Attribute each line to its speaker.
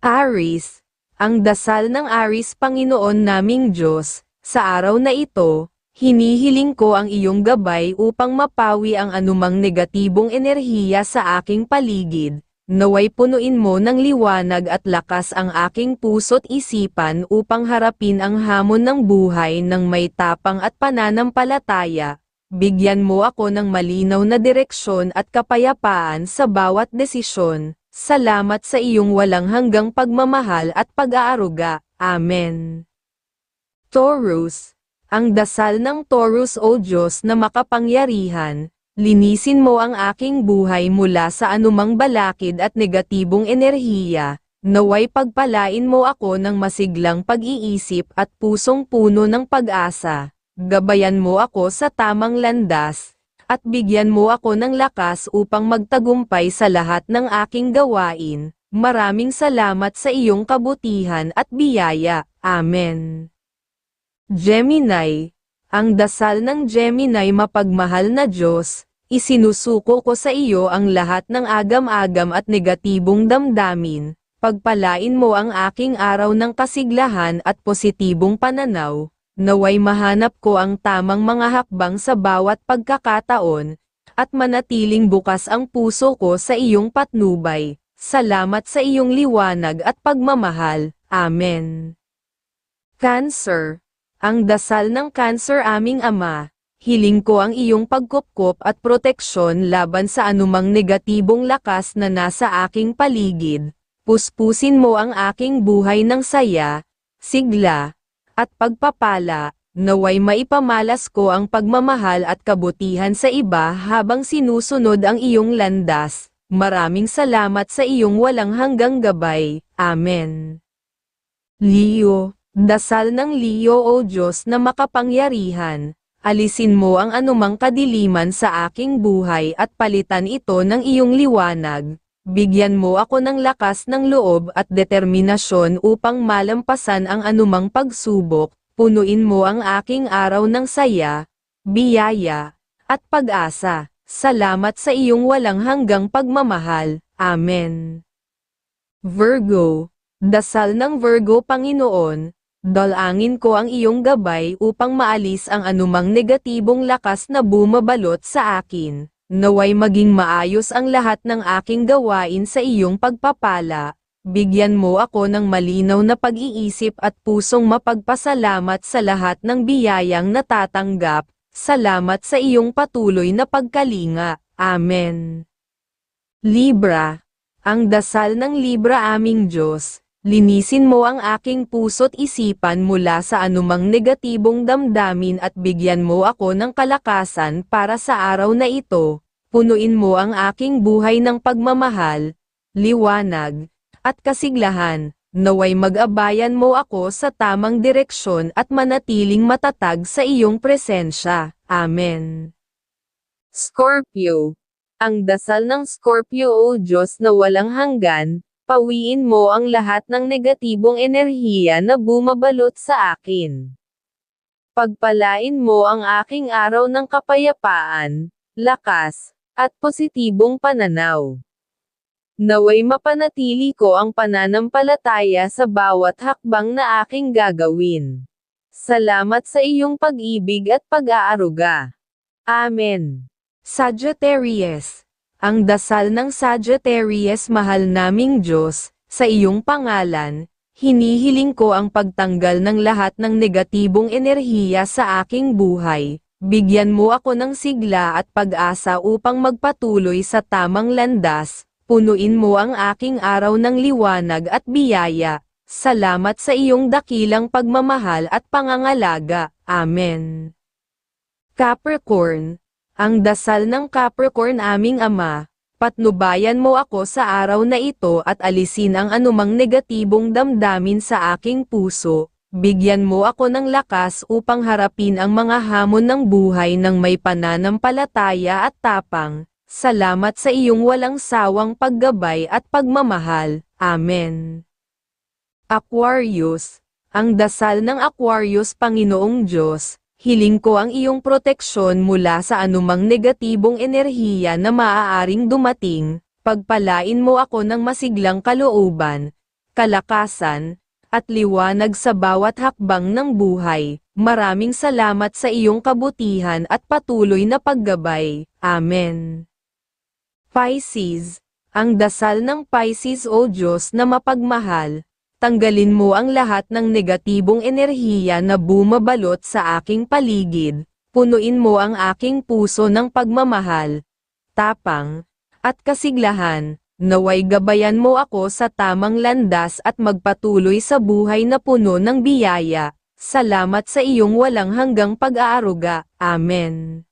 Speaker 1: Aris, ang dasal ng Aris Panginoon naming Diyos, sa araw na ito, hinihiling ko ang iyong gabay upang mapawi ang anumang negatibong enerhiya sa aking paligid, naway punuin mo ng liwanag at lakas ang aking puso't isipan upang harapin ang hamon ng buhay ng may tapang at pananampalataya. Bigyan mo ako ng malinaw na direksyon at kapayapaan sa bawat desisyon. Salamat sa iyong walang hanggang pagmamahal at pag-aaruga. Amen. Taurus, ang dasal ng Taurus o Diyos na makapangyarihan, linisin mo ang aking buhay mula sa anumang balakid at negatibong enerhiya, naway pagpalain mo ako ng masiglang pag-iisip at pusong puno ng pag-asa, gabayan mo ako sa tamang landas, at bigyan mo ako ng lakas upang magtagumpay sa lahat ng aking gawain. Maraming salamat sa iyong kabutihan at biyaya. Amen. Gemini, ang dasal ng Gemini mapagmahal na Diyos, isinusuko ko sa iyo ang lahat ng agam-agam at negatibong damdamin, pagpalain mo ang aking araw ng kasiglahan at positibong pananaw, naway mahanap ko ang tamang mga hakbang sa bawat pagkakataon, at manatiling bukas ang puso ko sa iyong patnubay. Salamat sa iyong liwanag at pagmamahal. Amen. Cancer ang dasal ng cancer aming ama, hiling ko ang iyong pagkupkop at proteksyon laban sa anumang negatibong lakas na nasa aking paligid. Puspusin mo ang aking buhay ng saya, sigla, at pagpapala, naway maipamalas ko ang pagmamahal at kabutihan sa iba habang sinusunod ang iyong landas. Maraming salamat sa iyong walang hanggang gabay. Amen. Leo Dasal ng Leo o Diyos na makapangyarihan, alisin mo ang anumang kadiliman sa aking buhay at palitan ito ng iyong liwanag. Bigyan mo ako ng lakas ng loob at determinasyon upang malampasan ang anumang pagsubok, punuin mo ang aking araw ng saya, biyaya, at pag-asa. Salamat sa iyong walang hanggang pagmamahal. Amen. Virgo, Dasal ng Virgo Panginoon, Dalangin ko ang iyong gabay upang maalis ang anumang negatibong lakas na bumabalot sa akin. Naway maging maayos ang lahat ng aking gawain sa iyong pagpapala. Bigyan mo ako ng malinaw na pag-iisip at pusong mapagpasalamat sa lahat ng biyayang natatanggap. Salamat sa iyong patuloy na pagkalinga. Amen. Libra. Ang dasal ng Libra aming Diyos, Linisin mo ang aking puso't isipan mula sa anumang negatibong damdamin at bigyan mo ako ng kalakasan para sa araw na ito. Punuin mo ang aking buhay ng pagmamahal, liwanag, at kasiglahan. Naway mag-abayan mo ako sa tamang direksyon at manatiling matatag sa iyong presensya. Amen. Scorpio. Ang dasal ng Scorpio o Diyos na walang hanggan, pawiin mo ang lahat ng negatibong enerhiya na bumabalot sa akin. Pagpalain mo ang aking araw ng kapayapaan, lakas, at positibong pananaw. Naway mapanatili ko ang pananampalataya sa bawat hakbang na aking gagawin. Salamat sa iyong pag-ibig at pag-aaruga. Amen. Sagittarius ang dasal ng Sagittarius mahal naming Diyos, sa iyong pangalan, hinihiling ko ang pagtanggal ng lahat ng negatibong enerhiya sa aking buhay. Bigyan mo ako ng sigla at pag-asa upang magpatuloy sa tamang landas, punuin mo ang aking araw ng liwanag at biyaya. Salamat sa iyong dakilang pagmamahal at pangangalaga. Amen. Capricorn, ang dasal ng Capricorn aming ama, patnubayan mo ako sa araw na ito at alisin ang anumang negatibong damdamin sa aking puso, bigyan mo ako ng lakas upang harapin ang mga hamon ng buhay ng may pananampalataya at tapang. Salamat sa iyong walang sawang paggabay at pagmamahal. Amen. Aquarius, ang dasal ng Aquarius Panginoong Diyos, hiling ko ang iyong proteksyon mula sa anumang negatibong enerhiya na maaaring dumating, pagpalain mo ako ng masiglang kalooban, kalakasan, at liwanag sa bawat hakbang ng buhay. Maraming salamat sa iyong kabutihan at patuloy na paggabay. Amen. Pisces, ang dasal ng Pisces o Diyos na mapagmahal, tanggalin mo ang lahat ng negatibong enerhiya na bumabalot sa aking paligid, punuin mo ang aking puso ng pagmamahal, tapang, at kasiglahan, naway gabayan mo ako sa tamang landas at magpatuloy sa buhay na puno ng biyaya. Salamat sa iyong walang hanggang pag-aaruga. Amen.